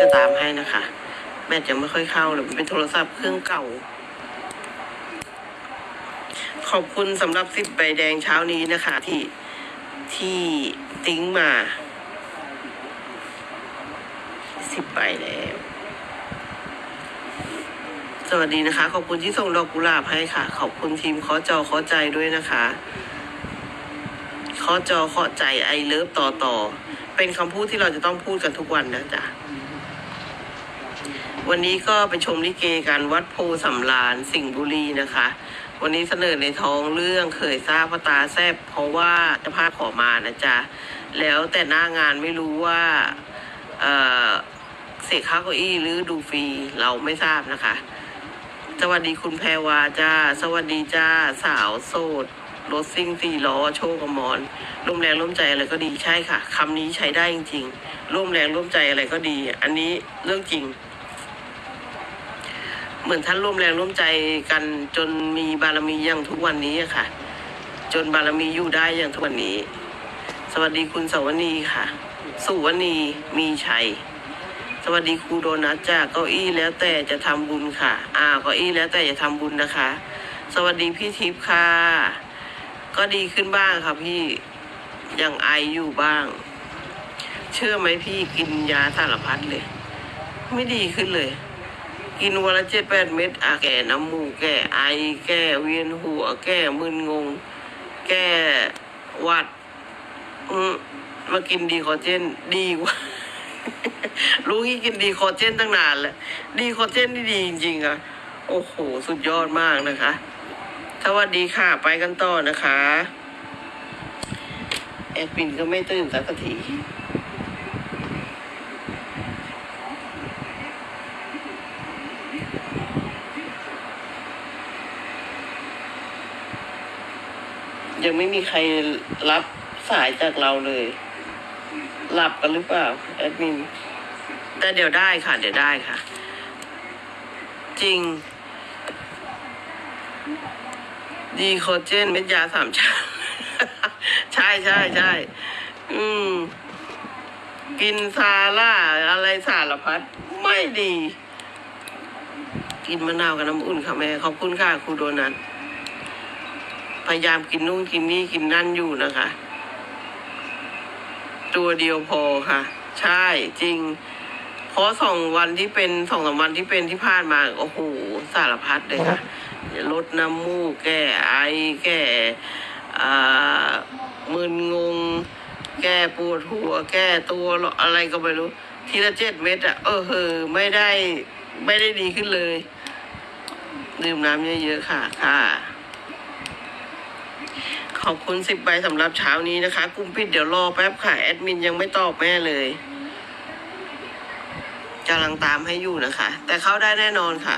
จะตามให้นะคะแบตจะไม่ค่อยเข้าเลยมันเป็นโทรศัพท์เครื่องเก่า ขอบคุณสำหรับสิบใบแดงเช้านี้นะคะ ที่ที่ติ้งมาสิบใบแล้ว สวัสดีนะคะ ขอบคุณที่ส่งดอกกุหลาบให้ค่ะ ขอบคุณทีมเคอจอเคอใจด้วยนะคะเคอจอเคอใจไอเลิฟต่อต่อ เป็นคำพูดที่เราจะต้องพูดกันทุกวันนะจ๊ะ วันนี้ก็ไปชมลิเกกันวัดโพสำราญสิงห์บุรีนะคะ วันนี้เสนอในท้องเรื่องเคยทราบพระตาแซบเพราะว่าจะพาขอมานะจ๊ะ แล้วแต่หน้างานไม่รู้ว่าเเสกข้าวเก้าอี้หรือดูฟรีเราไม่ทราบนะคะ สวัสดีคุณแพรวาจ้า สวัสดีจ้าสาวโสดรถซิ่งสี่ล้อโชคอมรร่วมแรงร่วมใจอะไรก็ดีใช่ค่ะคำนี้ใช้ได้จริง ๆ ร่วมแรงร่วมใจอะไรก็ดี อันนี้เรื่องจริง เหมือนท่านร่วมแรงร่วมใจกันจนมีบารมีอย่างทุกวันนี้ค่ะ จนบารมีอยู่ได้อย่างทุกวันนี้ สวัสดีคุณสวนีค่ะ สุวนีมีชัย สวัสดีครูโดนัทจาเก้าอี้แล้วแต่จะทำบุญค่ะ อ่าเก้าอี้แล้วแต่จะทำบุญนะคะ สวัสดีพี่ทิพย์ค่ะ ก็ดีขึ้นบ้างค่ะพี่ยังไออยู่บ้าง เชื่อไหมพี่กินยาสารพัดเลย ไม่ดีขึ้นเลย กินวันละเจ็ดแปดเม็ดอะแก่น้ำมูกแก่ไอแก้เวียนหัว แก้มึนงง แก้หวัดอืมากินดีคอเจนดีกว่ารู้งี้กินดีคอเจนตั้งนานแล้วดีคอเจนนี่ดีจริงๆอะ โอ้โห สุดยอดมากนะคะสวัสดีค่ะไปกันต่อนะคะ แอดมินก็ไม่ตื่นสักที ยังไม่มีใครรับสายจากเราเลยหลับกันหรือเปล่าแอดมินแต่เดี๋ยวได้ค่ะ เดี๋ยวได้ค่ะ จริง ดีโคเจนเม็ดยาสามชั้นใช่ใช่ใช่อืม กินซาร่าอะไรสารพัดไม่ดี กินมะนาวกับน้ำอุ่นค่ะแม่ ขอบคุณค่ะครูโดนัท ยายามกินนู่นกินนี่กินนั่นอยู่นะคะ ตัวเดียวพอค่ะ ใช่จริง เพราะสองวันที่เป็นสองสามวันที่เป็นที่ผ่านมาโอ้โหสารพัดเลยค่ะลดน้ำมูกแก้ไอแก้อ่มึนงง แก้ปวดหัว แก้ตัวอะไรก็ไม่รู้ ทีละเจ็ดเม็ดอะเออเฮอไม่ได้ไม่ได้ดีขึ้นเลย ดื่มน้ำเยอะๆค่ะ ค่ะ ขอบคุณสิบใบสำหรับเช้านี้นะคะ กุ้มปิดเดี๋ยวรอแป๊บค่ะ แอดมินยังไม่ตอบแม่เลยกำลังตามให้อยู่นะคะ แต่เข้าได้แน่นอนค่ะ